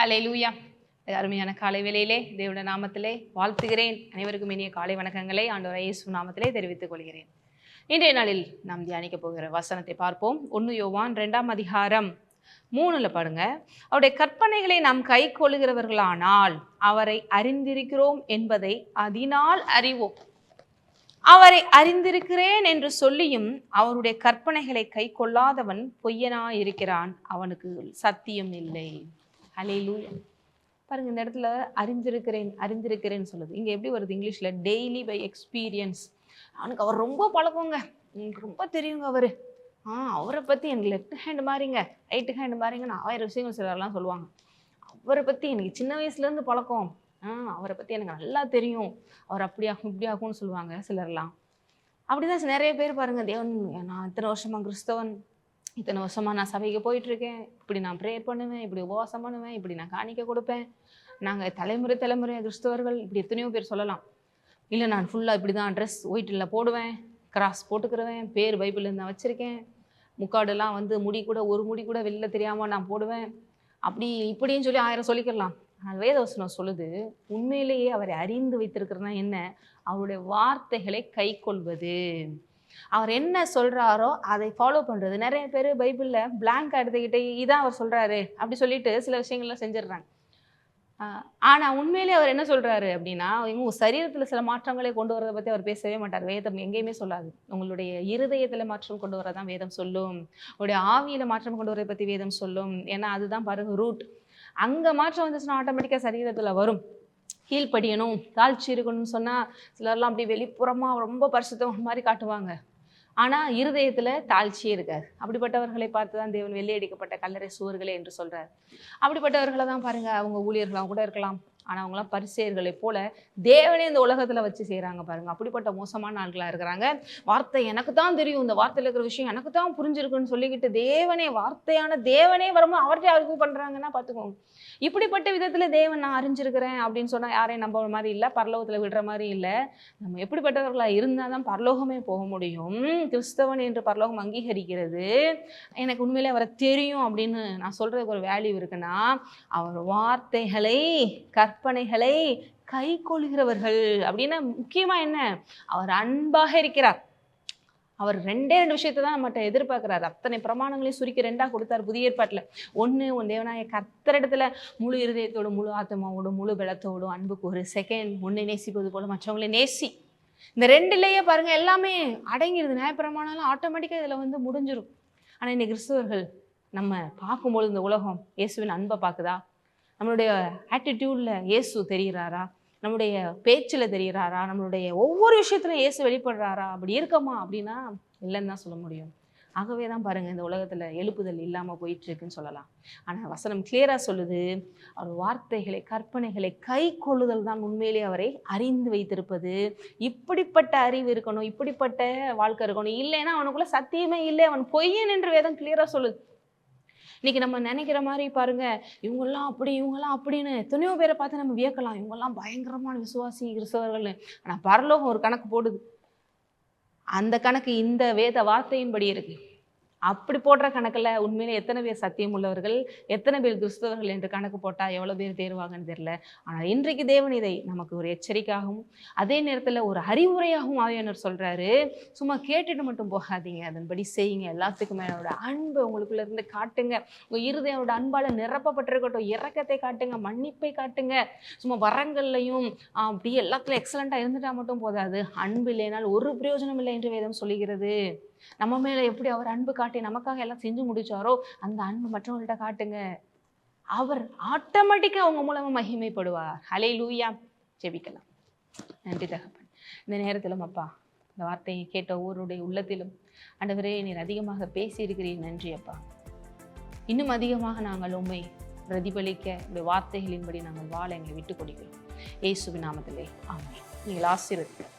ஹலே லூயா அருமையான காலை வேலையிலே தேவனுடைய நாமத்திலே வாழ்த்துகிறேன். அனைவருக்கும் இனிய காலை வணக்கங்களை ஆண்டோர் இயேசு நாமத்திலே தெரிவித்துக் கொள்கிறேன். இன்றைய நாளில் நாம் தியானிக்க போகிற வசனத்தை பார்ப்போம். ஒன்று யோவான் ரெண்டாம் அதிகாரம் மூணுல பாருங்க. அவருடைய கற்பனைகளை நாம் கை கொள்ளுகிறவர்களானால் அவரை அறிந்திருக்கிறோம் என்பதை அதனால் அறிவோம். அவரை அறிந்திருக்கிறேன் என்று சொல்லியும் அவருடைய கற்பனைகளை கை கொள்ளாதவன் பொய்யனாயிருக்கிறான். அவனுக்கு சத்தியம் இல்லை. ஹalleluya பாருங்க இந்த இடத்துல அறிந்திருக்கிறேன் அறிந்திருக்கிறேன்னு சொல்லுது. இங்கே எப்படி வருது இங்கிலீஷில்? டெய்லி பை எக்ஸ்பீரியன்ஸ் அவனுக்கு அவர் ரொம்ப பழக்கங்க. எனக்கு ரொம்ப தெரியுங்க அவர். ஆ அவரை பற்றி எனக்கு லெஃப்ட் ஹேண்டு மாறிங்க ரைட்டு ஹேண்டு ஹேண்ட் நான் ஆயிரம் விஷயங்கள் சிலர்லாம் சொல்லுவாங்க. அவரை பற்றி எனக்கு சின்ன வயசுலேருந்து பழக்கம். ஆ அவரை பற்றி எனக்கு நல்லா தெரியும். அவர் அப்படியாகும் இப்படியாகும்னு சொல்லுவாங்க சிலர்லாம். அப்படி தான் நிறைய பேர் பாருங்க தேவன் நான் இத்தனை வருஷமாக கிறிஸ்தவன். இத்தனை வருஷமாக நான் சபைக்கு போயிட்டுருக்கேன். இப்படி நான் ப்ரேயர் பண்ணுவேன் இப்படி உபவாசம் பண்ணுவேன் இப்படி நான் காணிக்க கொடுப்பேன். நாங்கள் தலைமுறை தலைமுறை கிறிஸ்தவர்கள் இப்படி எத்தனையோ பேர் சொல்லலாம். இல்லை நான் ஃபுல்லாக இப்படி தான் ட்ரெஸ் ஒயிட்டில் போடுவேன் கிராஸ் போட்டுக்கிறவேன் பேர் பைபிளில் நான் வச்சுருக்கேன். முக்காடெல்லாம் வந்து முடி கூட ஒரு முடி கூட வெளில தெரியாமல் நான் போடுவேன். அப்படி இப்படின்னு சொல்லி ஆயிரம் சொல்லிக்கலாம் ஆனால் வேதவசனம் சொல்லுது உண்மையிலேயே அவரை அறிந்து வைத்திருக்கிறதுனா என்ன? அவருடைய வார்த்தைகளை கை கொள்வது. அவர் என்ன சொல்றாரோ அதை ஃபாலோ பண்றது. நிறைய பேர் பைபிள்ல பிளாங்க் எடுத்துக்கிட்டு இதான் அவர் சொல்றாரு அப்படி சொல்லிட்டு சில விஷயங்கள்லாம் செஞ்சிடுறாங்க. ஆஹ் ஆனா உண்மையிலே அவர் என்ன சொல்றாரு அப்படின்னா இவங்க சரீரத்துல சில மாற்றங்களை கொண்டு வரதை பத்தி அவர் பேசவே மாட்டார். வேதம் எங்கேயுமே சொல்லாது. உங்களுடைய இருதயத்துல மாற்றம் கொண்டு வரதான் வேதம் சொல்லும். உங்களுடைய ஆவியில மாற்றம் கொண்டு வரதை பத்தி வேதம் சொல்லும். ஏன்னா அதுதான் பாருங்க ரூட் அங்க மாற்றம் வந்துச்சுன்னா ஆட்டோமேட்டிக்கா சரீரத்துல வரும். கீழ்ப்படியணும் தாழ்ச்சி இருக்கணும்னு சொன்னால் சிலர்லாம் அப்படி வெளிப்புறமாக ரொம்ப பரிசுத்தவங்க மாதிரி காட்டுவாங்க. ஆனால் இருதயத்தில் தாழ்ச்சியே இருக்காது அப்படிப்பட்டவர்களை பார்த்து தான் தேவன் வெள்ளையடிக்கப்பட்ட கல்லறை சுவர்களே என்று சொல்கிறார் அப்படிப்பட்டவர்களை தான் பாருங்கள் அவங்க ஊழியர்களாக கூட இருக்கலாம். ஆனால் அவங்களாம் பரிசெயர்களை போல தேவனே இந்த உலகத்தில் வச்சு செய்கிறாங்க பாருங்கள் அப்படிப்பட்ட மோசமான ஆட்களாக இருக்கிறாங்க. வார்த்தை எனக்கு தான் தெரியும். இந்த வார்த்தையில் இருக்கிற விஷயம் எனக்கு தான் புரிஞ்சிருக்குன்னு சொல்லிக்கிட்டு தேவனே வார்த்தையான தேவனே வரும்போது அவர்கிட்ட அறிவு பண்ணுறாங்கன்னா பார்த்துக்கோங்க. இப்படிப்பட்ட விதத்தில் தேவன் நான் அறிஞ்சிருக்கிறேன் அப்படின்னு சொன்னால் யாரையும் நம்ப மாதிரி இல்லை. பரலோகத்தில் விடுற மாதிரி இல்லை. நம்ம எப்படிப்பட்டவர்களாக இருந்தால் தான் பரலோகமே போக முடியும். கிறிஸ்தவன் என்று பரலோகம் அங்கீகரிக்கிறது. எனக்கு உண்மையிலே அவரை தெரியும் அப்படின்னு நான் சொல்கிறதுக்கு ஒரு வேல்யூ இருக்குன்னா அவர் வார்த்தைகளை கற்பனைகளை கை கொள்கிறவர்கள். அப்படின்னா முக்கியமா என்ன? அவர் அன்பாக இருக்கிறார். அவர் ரெண்டே ரெண்டு விஷயத்தை தான் நம்மகிட்ட எதிர்பார்க்கிறார். அத்தனை பிரமாணங்களையும் சுருக்கி ரெண்டாக கொடுத்தார் புதிய ஏற்பாட்டில். ஒன்று உன் தேவனாய கர்த்தரிடத்துல முழு இருதயத்தோடு முழு ஆத்மாவோடும் முழு பலத்தோடும் அன்புக்கு ஒரு செகண்ட் ஒன்று நேசிப்பது போல மற்றவங்களே நேசி. இந்த ரெண்டுலேயே பாருங்க எல்லாமே அடங்கிடுது நியாயப்பிரமாணம்லாம் ஆட்டோமேட்டிக்காக இதில் வந்து முடிஞ்சிடும் ஆனால் இன்னைக்கு கிறிஸ்தவர்கள் நம்ம பார்க்கும்பொழுது இந்த உலகம் இயேசுவின் அன்பை பார்க்குதா? நம்மளுடைய ஆட்டிடியூடில் இயேசு தெரிகிறாரா நம்முடைய பேச்சில் தெரிகிறாரா நம்மளுடைய ஒவ்வொரு விஷயத்துலையும் இயேசு வெளிப்படுறாரா? அப்படி இருக்கமா? அப்படின்னா இல்லைன்னு தான் சொல்ல முடியும். ஆகவே தான் பாருங்கள் இந்த உலகத்தில் எழுப்புதல் இல்லாமல் போயிட்டுருக்குன்னு சொல்லலாம். ஆனால் வசனம் கிளியராக சொல்லுது அவர் வார்த்தைகளை கற்பனைகளை கை கொள்ளுதல் தான் உண்மையிலே அவரை அறிந்து வைத்திருப்பது. இப்படிப்பட்ட அறிவு இருக்கணும் இப்படிப்பட்ட வாழ்க்கை இருக்கணும். இல்லைன்னா அவனுக்குள்ளே சத்தியமே இல்லை அவன் பொய்யன் என்று வேதம் கிளியராக சொல்லுது. இன்னைக்கு நம்ம நினைக்கிற மாதிரி பாருங்க இவங்கெல்லாம் அப்படி இவங்கெல்லாம் அப்படின்னு எத்தனையோ பேரை பார்த்து நம்ம வியக்கலாம். இவங்கெல்லாம் பயங்கரமான விசுவாசி கிறிஸ்தவர்கள்னு. ஆனால் பரலோகம் ஒரு கணக்கு போடுது. அந்த கணக்கு இந்த வேத வார்த்தையின்படி இருக்குது அப்படி போடுற கணக்கில் உண்மையிலே எத்தனை பேர் சத்தியம் உள்ளவர்கள் எத்தனை பேர் கிறிஸ்தவர்கள் என்று கணக்கு போட்டால் எவ்வளோ பேர் தேர்வாங்கன்னு தெரியல. ஆனால் இன்றைக்கு தேவன் இதை நமக்கு ஒரு எச்சரிக்கையாகவும் அதே நேரத்தில் ஒரு அறிவுரையாகவும் ஆவியானவர் சொல்கிறாரு சும்மா கேட்டுட்டு மட்டும் போகாதீங்க. அதன்படி செய்யுங்க. எல்லாத்துக்குமே என்னோட அன்பு உங்களுக்குள்ள இருந்து காட்டுங்க. உங்கள் இருதயோட அன்பால் நிரப்பப்பட்டிருக்கட்டும். இரக்கத்தை காட்டுங்க. மன்னிப்பை காட்டுங்க. சும்மா வரங்கள்லையும் அப்படியே அப்படி எக்ஸலண்ட்டாக இருந்துட்டால் மட்டும் போதாது. அன்பு இல்லைனால் ஒரு பிரயோஜனம் இல்லை என்று வேதம் சொல்லுகிறது. நம்ம மேல எப்படி அவர் அன்பு காட்டி நமக்காக எல்லாம் செஞ்சு முடிச்சாரோ அந்த அன்பு மற்றவங்கள்ட்ட காட்டுங்க. அவர் ஆட்டோமேட்டிக்காக அவங்க மூலமா மகிமைப்படுவார். ஹலே லூயா ஜெபிக்கலாம். நன்றி தகப்பன். இந்த நேரத்திலும் அப்பா இந்த வார்த்தையை கேட்ட ஒவ்வொருடைய உள்ளத்திலும் அண்டவரே நீர் அதிகமாக பேசியிருக்கிறீர். நன்றி அப்பா. இன்னும் அதிகமாக நாங்கள் உண்மை பிரதிபலிக்க இந்த வார்த்தைகளின்படி நாங்கள் வாழ எங்களை விட்டு கொடுக்கிறோம் ஏசுவி நாமத்திலே. ஆமாம் நீங்கள் ஆசீர்வதிக்கிறோம்